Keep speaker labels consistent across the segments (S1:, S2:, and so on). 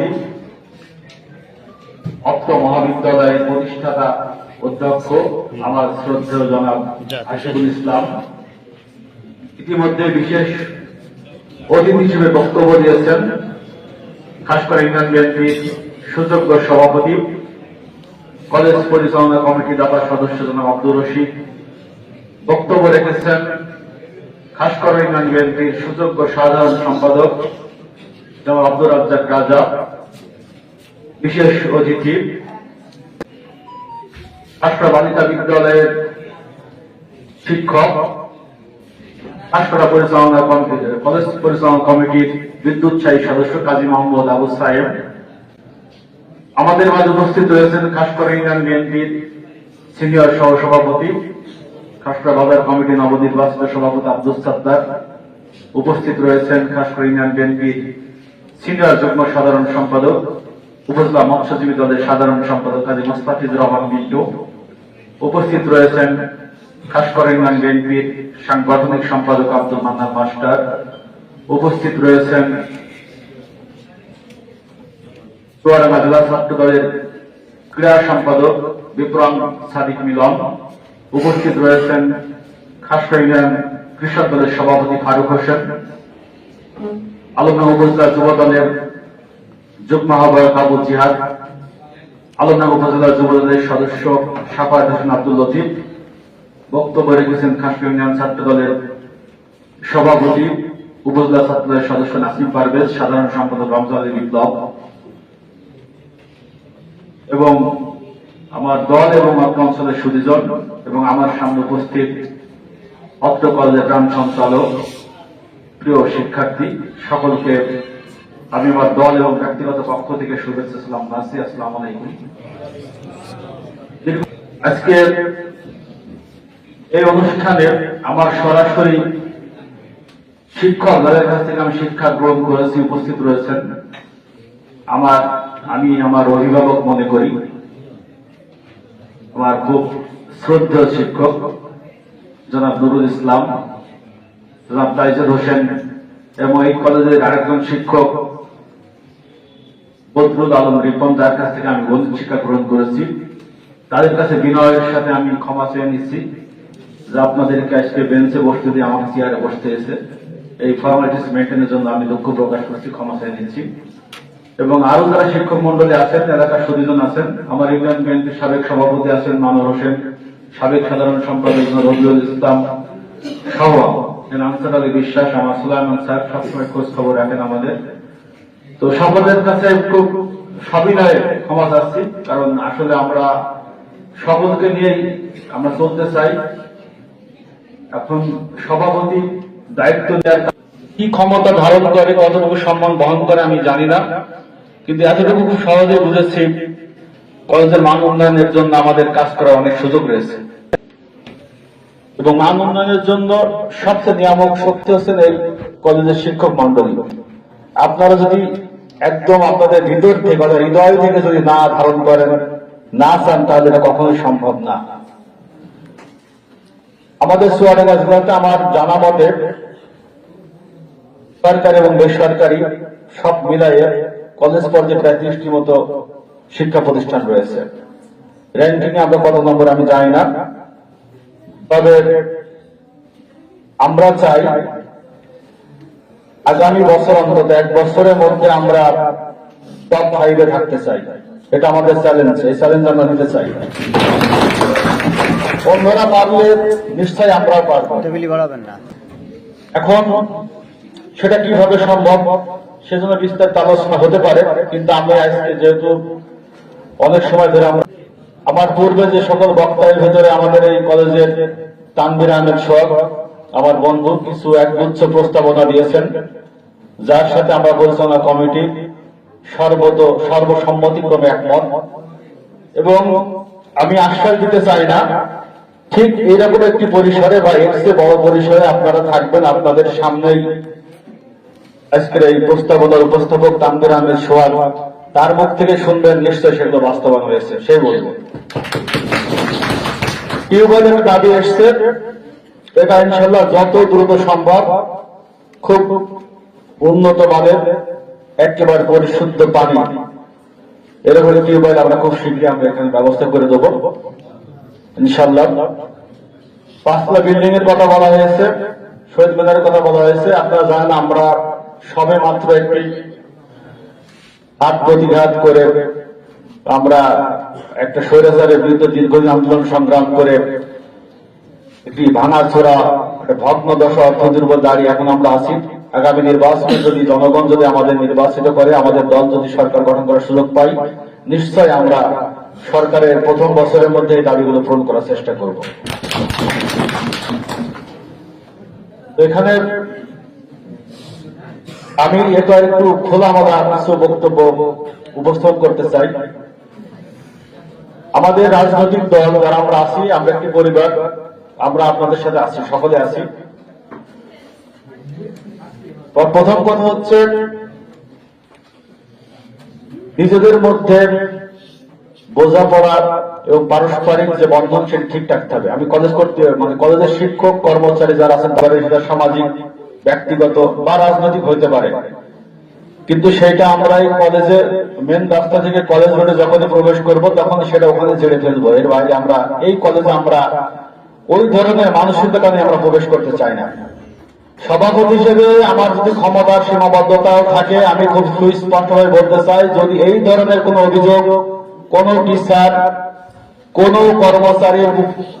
S1: সভাপতি অত্র মহাবিদ্যালয়ের প্রতিষ্ঠাতা অধ্যক্ষ আমার শ্রদ্ধেয় জনাব আশিকুল ইসলাম ইতিমধ্যে বিশেষ অতিথি হিসেবে বক্তব্য দিয়েছেন খাস করে ইউনিয়ন বিএনপির সুযোগ্য সভাপতি কলেজ পরিচালনা কমিটি দাবার সদস্য জনাব আব্দুর রশিদ। বক্তব্য রেখেছেন খাস করে ইউনিয়ন বিএনপির সুযোগ্য সাধারণ সম্পাদক জনাব আব্দুর রাজ্জাক রাজা। বিশেষ অতিথি আশরা বালিকা বিদ্যালয়ের শিক্ষক আশরা পরিচালনা কলেজ পরিচালনা কমিটির বিদ্যুৎসাহী সদস্য কাজী মোহাম্মদ আবু সাহেব আমাদের মাঝে উপস্থিত রয়েছেন খাসকরা ইউনিয়ন বিএনপির সিনিয়র সহ সভাপতি খাসকরা বাজার কমিটি নবনির্বাচিত সভাপতি আব্দুল সাত্তার। উপস্থিত রয়েছেন খাসকরা ইউনিয়ন বিএনপির সিনিয়র যুগ্ম সাধারণ সম্পাদক উপজেলা মৎস্যজীবী দলের সাধারণ সম্পাদক কাজী মোস্তাফিজুর রহমান মিন্টু, উপস্থিত রয়েছেন খাসকরা ইউনিয়ন বিএনপির সাংগঠনিক সম্পাদক আব্দুল মান্নান মাস্টার, উপস্থিত রয়েছেন চুয়াডাঙ্গা জেলা ছাত্র দলের ক্রীড়া সম্পাদক বিক্রম সাদিক মিলন, উপস্থিত রয়েছেন খাসকরা ইউনিয়ন কৃষক দলের সভাপতি ফারুক হোসেন, আলমনগর উপজেলা যুব দলের যুগ্ম আহ্বায়ক আবু জিহাদ আলমনগর উপজেলা যুব দলের সদস্য হোসেন আব্দুল লতিফ, বক্তব্য রেখেছেন ইউনিয়ন ছাত্র দলের সভাপতি, উপজেলা ছাত্র দলের সদস্য নাসিম পারভেজ, সাধারণ সম্পাদক রমজান আলী বিপ্লব। এবং আমার দল এবং অত্র অঞ্চলের সুদীজন এবং আমার সামনে উপস্থিত অত্র কলেজের গ্রাম সঞ্চালক, প্রিয় শিক্ষার্থী, সকলকে আমি আমার দল এবং ব্যক্তিগত পক্ষ থেকে শুভেচ্ছা, সালাম, নাসি, আসসালাম আলাইকুম। আজকে এই অনুষ্ঠানে আমার সরাসরি শিক্ষক যাদের কাছ থেকে আমি শিক্ষা গ্রহণ করেছি, উপস্থিত রয়েছেন। আমার, আমি, আমার অভিভাবক মনে করি, আমার খুব শ্রদ্ধেয় শিক্ষক, জনাব নুরুল ইসলাম, জনাব তাইজুল হোসেন এবং এই কলেজের আরেকজন শিক্ষক, বদরুল আলম রিপন যার কাছ থেকে আমি গণিত শিক্ষা গ্রহণ করেছি। তাদের কাছে বিনয়ের সাথে আমি ক্ষমা চেয়ে নিচ্ছি। যে আপনাদেরকে আজকে বেঞ্চে বসতে দিয়ে আমাকে চেয়ারে বসতে এসে এই ফর্মালিটিস মেনটেনের জন্য আমি দুঃখ প্রকাশ করছি, ক্ষমা চেয়ে নিচ্ছি। এবং আরও যারা শিক্ষক মন্ডলী আছেন এলাকার সুদীজন আছেন, আমার ইউনিয়ন বিএনপির সাবেক সভাপতি আছেন মানব হোসেন, সাবেক সাধারণ সম্পাদক রবিউল ইসলাম সহ আলী বিশ্বাস, আমার সবসময় খোঁজ খবর রাখেন আমাদের। তো সকলের কাছে খুব সবিনয়ে ক্ষমা চাচ্ছি, কারণ আসলে আমরা সকলকে নিয়েই আমরা চলতে চাই। এখন সভাপতি দায়িত্ব দেওয়ার কি ক্ষমতা ধারণ করে, কতটুকু সম্মান বহন করে আমি জানি না, কিন্তু এতটুকু খুব সহজে বুঝেছি, কলেজের মান উন্নয়নের জন্য আমাদের কাজ করার অনেক সুযোগ রয়েছে। এবং মান উন্নয়নের জন্য সবচেয়ে নিয়ামক শক্তি হচ্ছেন এই কলেজের শিক্ষক মন্ডলী আপনারা যদি একদম আপনাদের হৃদয় থেকে অর্থাৎ হৃদয় থেকে যদি না ধারণ করেন, না চান, তাহলে এটা কখনোই সম্ভব না। আমাদের চুয়াডাঙ্গা জেলাতে আমার জানা মতে সরকারি এবং বেসরকারি সব মিলাইয়ে কলেজ পর্যায়ে প্রায় ত্রিশটি মতো শিক্ষা প্রতিষ্ঠান রয়েছে। র্যাঙ্কিং আমরা কত নম্বর আমি জানি না। তবে আমরা চাই আগামী বছর অন্তত এক বছরের মধ্যে আমরা টপ ফাইভে থাকতে চাই। এটা আমাদের চ্যালেঞ্জ এই চ্যালেঞ্জ আমরা নিতে চাই। অন্যরা পারলে নিশ্চয়ই আমরাও পারব। এখন সেটা কীভাবে সম্ভব সেজন্য বিস্তারিত আলোচনা হতে পারে কিন্তু আমরা আজকে যেহেতু অনেক সময় ধরে আমরা আমার পূর্বে যে সকল বক্তার ভেতরে আমাদের এই কলেজের তানবির আহমেদ সোহাগ আমার বন্ধু কিছু একগুচ্ছ প্রস্তাবনা দিয়েছেন, যার সাথে আমরা পরিচালনা কমিটি সর্বত সর্বসম্মতিক্রমে একমত। এবং আমি আশ্বাস দিতে চাই না, ঠিক এইরকম একটি পরিসরে বা এর চেয়ে বড় পরিসরে আপনারা থাকবেন আপনাদের সামনেই। আজকের এই প্রস্তাবনার উপস্থাপক তানবির আহমেদ সোহাগ তার মুখ থেকে শুনবেন নিশ্চয় সেগুলো বাস্তবায়ন হয়েছে সে বলবে। টিউবওয়েলের দাবি এসছে, এটা ইনশাল্লাহ যত দ্রুত সম্ভব খুব উন্নত মানের একেবারে পরিশুদ্ধ পানি এরকম টিউবওয়েল আমরা খুব শীঘ্রই আমরা এখানে ব্যবস্থা করে দেবো। ইনশাল্লাহ। পাঁচতলা বিল্ডিং এর কথা বলা হয়েছে, শহীদ মিনারের কথা বলা হয়েছে। আপনারা জানেন আমরা সবে মাত্র একটি হাত প্রতিঘাত করে আমরা একটা স্বৈরাচারের বিরুদ্ধে দীর্ঘদিন আন্দোলন সংগ্রাম করে একটি ভাঙা ছোড়া ভগ্ন দশা অর্থনীতির উপর দাঁড়িয়ে এখন আমরা আছি। আগামী নির্বাচনে যদি জনগণ যদি আমাদের নির্বাচিত করে, আমাদের দল যদি সরকার গঠন করার সুযোগ পাই নিশ্চয় আমরা সরকারের প্রথম বছরের মধ্যে এই দাবিগুলো পূরণ করার চেষ্টা করব। এখানে আমি এটা একটু খোলামেলা কিছু বক্তব্য উপস্থাপন করতে চাই। আমাদের রাজনৈতিক দল যারা আমরা আছি, আমরা একটি পরিবার, আমরা আপনাদের সাথে আছি, সকলে আছি। প্রথম কথা হচ্ছে, নিজেদের মধ্যে বোঝাপড়া এবং পারস্পরিক যে বন্ধন সেটি ঠিক রাখতে হবে। আমি কলেজ করতে মানে কলেজের শিক্ষক, কর্মচারী যারা আছেন সেটা সামাজিক ব্যক্তিগত বা রাজনৈতিক হইতে পারে। কিন্তু সেটা আমরা এই কলেজে মেন রাস্তা থেকে কলেজ রোডে যখনই প্রবেশ করব, তখন সেটা ওখানে ছেড়ে ফেলব। এর বাইরে আমরা, এই কলেজে আমরা ওই ধরনের মানসিকতা নিয়ে আমরা প্রবেশ করতে চাই না। সভাপতি হিসেবে আমার যদি ক্ষমতার সীমাবদ্ধতাও থাকে, আমি খুব সুস্পষ্টভাবে বলতে চাই, যদি এই ধরনের কোনো অভিযোগ কোন টিচার কোন কর্মচারীর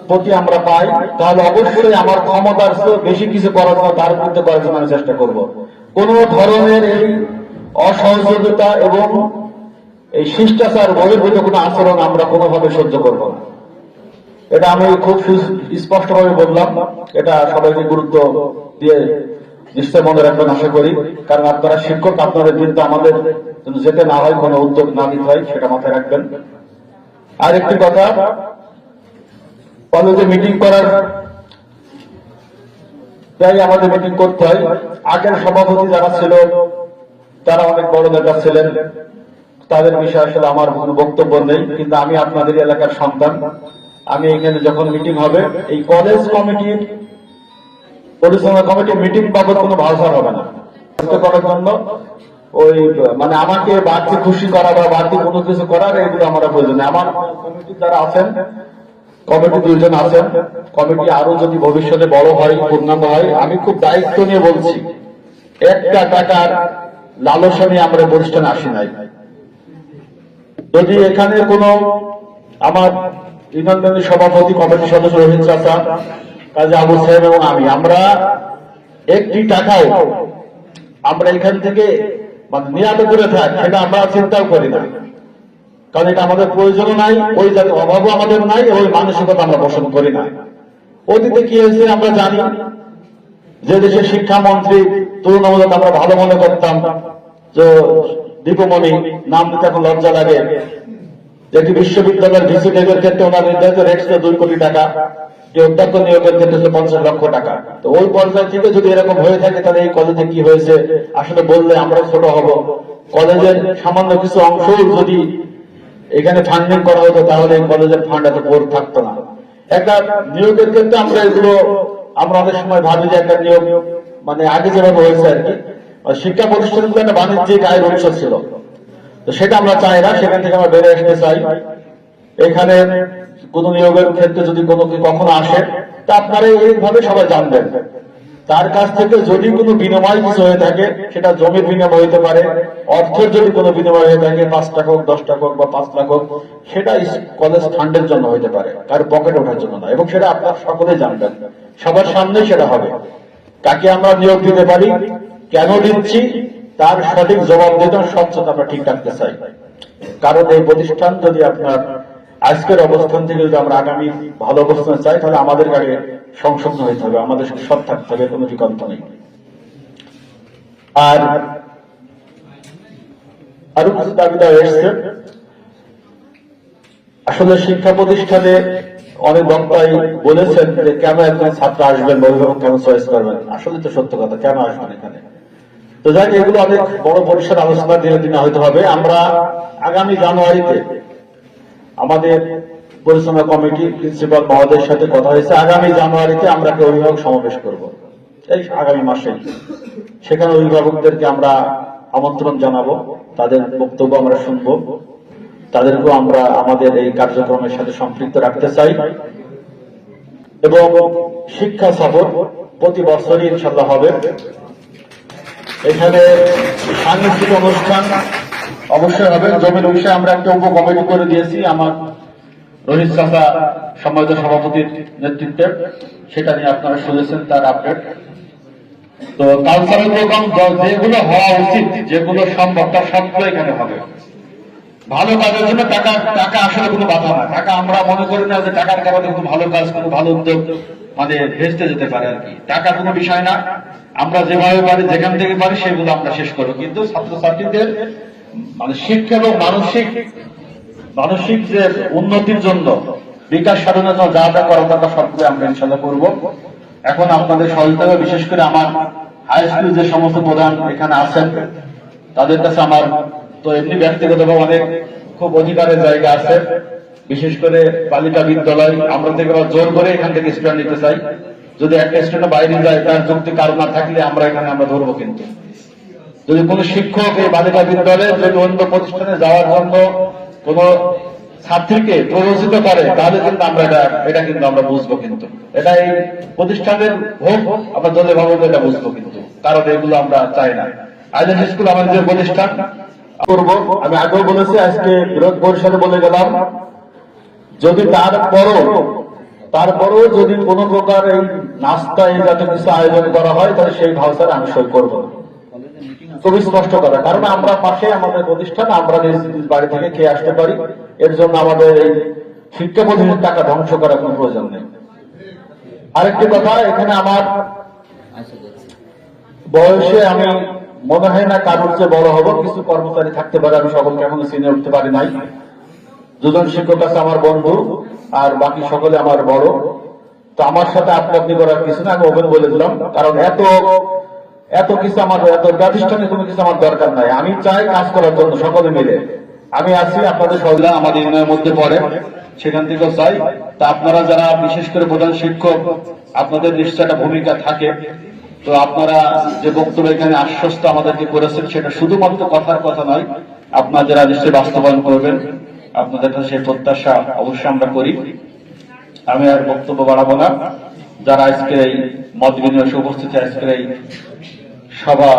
S1: প্রতি আমরা পাই, তাহলে অবশ্যই আমার ক্ষমতার বেশি কিছু করার জন্য তার বিরুদ্ধে করার জন্য আমি চেষ্টা করব। কোন ধরনের এই অসহযোগিতা এবং এই শিষ্টাচার, বহির্ভূত কোনো আচরণ আমরা কোনোভাবে সহ্য করব না। এটা আমি খুব স্পষ্টভাবে বললাম। এটা সবাইকে গুরুত্ব দিয়ে নিশ্চয় মনে রাখবেন, আশা করি। কারণ আপনারা শিক্ষক, আপনাদের বিরুদ্ধে আমাদের যেতে না হয়, কোনো উদ্যোগ না নিতে হয়, সেটা মাথায় রাখবেন। আর একটি কথা, কলেজে মিটিং করার তাই আমাদের মিটিং করতে হয়। আগের সভাপতি যারা ছিল, তারা অনেক বড় নেতা ছিলেন। তাদের বিষয়ে আসলে আমার কোনো বক্তব্য নেই, কিন্তু আমি আপনাদের এলাকার সন্তান। আমি এখানে যখন মিটিং হবে, এই কলেজ কমিটির পরিচালনা কমিটি মিটিং বাবদ কোনো ভাষার হবে না। করার জন্য ওই মানে আমাকে বাড়তি খুশি করা বা বাড়তি কোনো কিছু করার এগুলো আমরা প্রয়োজন। আমার কমিটি যারা আছেন কমিটি দুইজন আছেন কমিটি আরও যদি ভবিষ্যতে বড় হয়, পূর্ণাঙ্গ হয়, আমি খুব দায়িত্ব নিয়ে বলছি, একটা টাকার লালসা নিয়ে আমরা প্রতিষ্ঠানে আসি নাই যদি এখানে কোনো আমার ইউনিয়ন সভাপতি কমিটি সদস্য রোহিত চাচা, কাজী আবু সাহেব এবং আমি, আমরা একটি টাকাও আমরা এখান থেকে মানে নিরাপদ করে থাক, সেটা আমরা চিন্তাও করি না। কারণ এটা আমাদের প্রয়োজনও নাই, ওই যাতে অভাবও আমাদের নাই ওই মানসিকতা আমরা পোষণ করি না। অতীতে কি হয়েছে আমরা জানি, যে দেশের শিক্ষামন্ত্রী তুলনামূলক আমরা ভালো মনে করতাম যে দীপমণি, নাম দিতে এখন লজ্জা লাগে। যে একটি বিশ্ববিদ্যালয়ের ভিসি টেকের ক্ষেত্রে ওনার নির্ধারিত রেট ছিল দুই কোটি টাকা। যে অধ্যক্ষ নিয়োগের ক্ষেত্রে ছিল পঞ্চাশ লক্ষ টাকা। তো ওই পর্যায় থেকে যদি এরকম হয়ে থাকে, তাহলে এই কলেজে কি হয়েছে? আসলে বললে আমরা ছোট হব। কলেজের সামান্য কিছু অংশ যদি এখানে ফান্ডিং করা হতো, তাহলে এই কলেজের ফান্ড এত বোর থাকতো না। একটা নিয়োগের ক্ষেত্রে আমরা এগুলো, আমরা অনেক সময় ভাবি যে একটা নিয়োগ মানে আগে যেভাবে হয়েছে আর কি। শিক্ষা প্রতিষ্ঠানগুলো একটা বাণিজ্যিক আয়ের উৎস ছিল। তো সেটা আমরা চাই না, সেখান থেকে আমরা বেড়ে আসতে চাই। এখানে কোন নিয়োগের ক্ষেত্রে যদি কোনো কখনো আসে, তা আপনারা এইভাবে সবাই জানবেন। তার কাছ থেকে যদি কোনো বিনিময় কিছু হয়ে থাকে, সেটা জমির বিনিময় হতে পারে, অর্থের যদি কোনো বিনিময় হয়ে থাকে, পাঁচ টাকা হোক, দশ টাকা হোক বা পাঁচ লাখ হোক, সেটা কলেজ ফান্ডের জন্য হতে পারে, কার পকেট ওঠার জন্য না এবং সেটা আপনার সকলে জানবেন। সবার সামনে সেটা হবে। কাকে আমরা নিয়োগ দিতে পারি, কেন দিচ্ছি, তার সঠিক জবাব দিতে স্বচ্ছতা আমরা ঠিক রাখতে চাই। কারণ এই প্রতিষ্ঠান যদি আপনার আজকের অবস্থান থেকে যদি আমরা আগামী ভালো অবস্থান চাই, তাহলে আমাদের আগে সংশোধন হইতে হবে, আমাদের সৎ থাকতে হবে, কোনো বিকল্প নেই। আর আরও কিছু দাবি দেওয়া এসছে। আসলে শিক্ষা প্রতিষ্ঠানে অনেক বক্তাই বলেছেন যে, কেন একজন ছাত্র আসবেন অভিভাবক কেন চয়েস করবেন? আসলে তো সত্য কথা, কেন আসবেন এখানে? তো যাই এগুলো অনেক বড় পরিসর আলোচনা দিনে দিনে হয়তো হবে। আমরা আগামী জানুয়ারিতে আমাদের পরিচালনা কমিটি প্রিন্সিপাল মহোদয়ের সাথে কথা হয়েছে। আগামী জানুয়ারিতে আমরা একটা অভিভাবক সমাবেশ করব। এই আগামী মাসে সেখানে অভিভাবকদেরকে আমরা আমন্ত্রণ জানাব। তাদের বক্তব্য আমরা শুনব। তাদেরকেও আমরা আমাদের এই কার্যক্রমের সাথে সম্পৃক্ত রাখতে চাই। এবং শিক্ষা সফর প্রতি বছরই ইনশাল্লাহ হবে। এখানে সাংস্কৃতিক অনুষ্ঠান অবশ্যই হবে। জমির বিষয়ে আমরা একটা উপ কমিটি করে দিয়েছি আমার রোহিত চাষা সম্মানিত সভাপতির নেতৃত্বে। সেটা নিয়ে আপনারা শুনেছেন তার আপডেট তো কালচারাল প্রোগ্রাম যেগুলো হওয়া উচিত, যেগুলো সম্ভব, তার সবগুলো এখানে হবে। ভালো কাজের জন্য টাকা টাকা আসলে কোনো বাধা না টাকা আমরা মনে করি না যে টাকার কারণে কোনো ভালো কাজ, কোনো ভালো উদ্যোগ মানে ভেস্তে যেতে পারে আর কি। টাকা কোনো বিষয় না। আমরা যেভাবে পারি, যেখান থেকে পারি, সেগুলো আমরা শেষ করব। কিন্তু ছাত্রছাত্রীদের মানে শিক্ষা এবং মানসিক মানসিক যে উন্নতির জন্য বিকাশ সাধনের জন্য যা যা করা দরকার সবগুলো আমরা ইনশাল্লাহ করব। এখন আপনাদের সহযোগিতা বিশেষ করে আমার হাই স্কুল যে সমস্ত প্রধান এখানে আছেন, তাদের কাছে আমার তো এমনি ব্যক্তিগতভাবে অনেক খুব অধিকারের জায়গা আছে। বিশেষ করে বালিকা বিদ্যালয়, আমরা থেকে জোর করে এখান থেকে স্টুডেন্ট নিতে চাই। যদি একটা স্টুডেন্ট বাইরে যায়, তার যুক্তি কারণ না থাকলে আমরা এখানে আমরা ধরবো কিন্তু। যদি কোনো শিক্ষক এই বালিকা বিদ্যালয়ে যদি অন্য প্রতিষ্ঠানে যাওয়ার জন্য কোন ছাত্রীকে প্ররোচিত করে, তাহলে কিন্তু আমরা এটা এটা কিন্তু আমরা বুঝব কিন্তু। এটা এই প্রতিষ্ঠানের হোক, আমরা দলে ভাবো এটা বুঝব কিন্তু। কারণ এগুলো আমরা চাই না। আইল্যান্ড স্কুল আমাদের যে প্রতিষ্ঠান, করব। আমি আগেও বলেছি, আজকে বিরোধ পরিষদে বলে গেলাম, যদি তারপরও তারপরও যদি কোনো প্রকার এই নাস্তা এই জাতীয় কিছু আয়োজন করা হয়, তাহলে সেই ভাউচার আমি সই করব। খুবই স্পষ্ট কথা। কারণ আমরা পাশে আমাদের প্রতিষ্ঠান, আমরা নিজ নিজ বাড়ি থেকে খেয়ে আসতে পারি, এর জন্য আমাদের এই শিক্ষা প্রতিষ্ঠানের টাকা ধ্বংস করার কোনো প্রয়োজন নেই। আরেকটি কথা, এখানে আমার বয়সে আমি মনে হয় না কারোর চেয়ে বড় হব, কিছু কর্মচারী থাকতে পারে, আমি সকলকে এখনও চিনে উঠতে পারি নাই। দুজন শিক্ষক আছে আমার বন্ধু, আর বাকি সকলে আমার বড়। তো আমার সাথে আপনি আপনি করার কিছু না, আমি ওপেন বলে দিলাম, কারণ এত এত কিছু আমার, এত প্রাতিষ্ঠানিক কোনো কিছু আমার দরকার নাই। আমি চাই কাজ করার জন্য, সকলে মিলে। আমি আছি, আপনাদের সহযোগিতা আমাদের ইউনিয়নের মধ্যে পড়ে। সেখান থেকেও চাই। তা আপনারা যারা বিশেষ করে প্রধান শিক্ষক, আপনাদের নিশ্চয় একটা ভূমিকা থাকে। তো আপনারা যে বক্তব্য এখানে আশ্বস্ত আমাদেরকে করেছেন, সেটা শুধুমাত্র কথার কথা নয়, আপনারা যারা নিশ্চয়ই বাস্তবায়ন করবেন, আপনাদের সেই প্রত্যাশা অবশ্যই আমরা করি। আমি আর বক্তব্য বাড়াবো না। যারা আজকে এই মত বিনিময় উপস্থিত আজকের এই সভা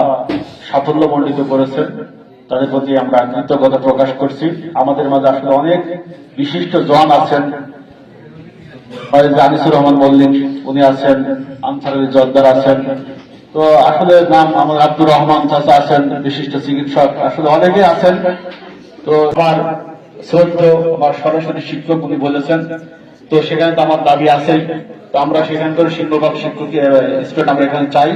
S1: সাফল্য মণ্ডিত করেছেন তাদের প্রতি আমরা কৃতজ্ঞতা প্রকাশ করছি। আমাদের মাঝে আসলে অনেক বিশিষ্ট জন আছেন। আনিসুর রহমান মল্লিক, উনি আছেন। আনসার আলী জর্দার আছেন। তো আসলে নাম আমার আব্দুর রহমান চাচা আছেন, বিশিষ্ট চিকিৎসক। আসলে অনেকে আছেন। তো আমার শ্রদ্ধ, আমার সরাসরি শিক্ষক উনি বলেছেন। তো সেখানে তো আমার দাবি আছে তো আমরা সেখানকার সিংহভাগ শিক্ষক স্টুডেন্ট আমরা এখানে চাই।